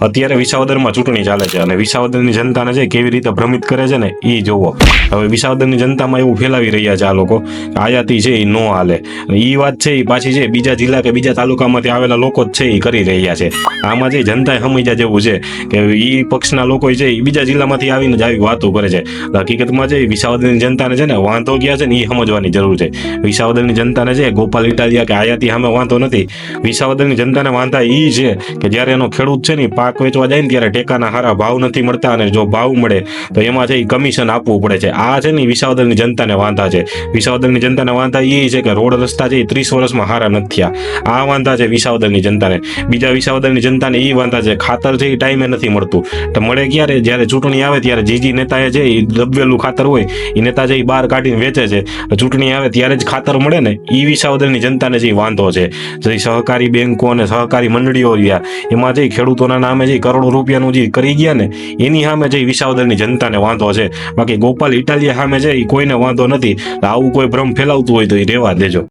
અત્યારે વિસાવદરમાં ચૂંટણી ચાલે છે અને વિસાવદરની જનતાને છે કેવી રીતે ભ્રમિત કરે છે ને એ જોવો. હવે વિસાવદરની જનતામાં એવું ફેલાવી રહ્યા છે આ લોકો આયાતી છે એ નો હાલે. એ વાત છે એ પાછી છે બીજા જિલ્લા કે બીજા તાલુકામાંથી આવેલા લોકો જ છે એ કરી રહ્યા છે. આમાં જે જનતાએ સમજ્યા જેવું છે કે એ પક્ષના લોકો છે એ બીજા જિલ્લામાંથી આવીને જ આવી વાતો કરે છે. હકીકતમાં છે વિસાવદરની જનતાને છે ને વાંધો ક્યાં છે ને એ સમજવાની જરૂર છે. વિસાવદરની જનતાને છે ગોપાલ ઇટાલિયા કે આયાતી સામે વાંધો નથી. વિસાવદરની જનતાને વાંધા એ છે કે જ્યારે એનો ખેડૂત છે ને પાક વેચવા જાય ને ત્યારે ટેકાના સારા ભાવ નથી મળતા અને જો ભાવ મળે તો એમાં છે કમિશન આપવું પડે છે. આ છે ને વિસાવદરની જનતાને વાંધા છે. વિસાવદરની જનતાને વાંધા એ છે કે રોડ રસ્તા છે એ ત્રીસ વર્ષમાં સારા નથી થયા. આ વાંધા છે વિસાવદરની જનતાને. બીજા વિસાવદરની જનતાને એ વાંધા છે ખાતર છે એ ટાઈમે નથી મળતું. તો મળે ક્યારે? જ્યારે ચૂંટણી આવે ત્યારે જે જે નેતાએ છે એ દબેલું ખાતર હોય, એ નેતા છે એ બહાર કાઢીને વેચે છે. ચૂંટણી આવે ત્યારે જ ખાતર મળે ને એ વિસાવદરની જનતાને જે વાંધો છે. જે સહકારી બેંકો અને સહકારી મંડળીઓ રહ્યા, એમાં જે ખેડૂતોના નામે જે કરોડો રૂપિયાનું જે કરી ગયા ને, એની સામે જે વિસાવદરની જનતાને વાંધો છે. બાકી ગોપાલ ઇટાલિયા સામે છે એ કોઈને વાંધો નથી. આવું કોઈ ભ્રમ ફેલાવતું હોય તો એ રહેવા દેજો.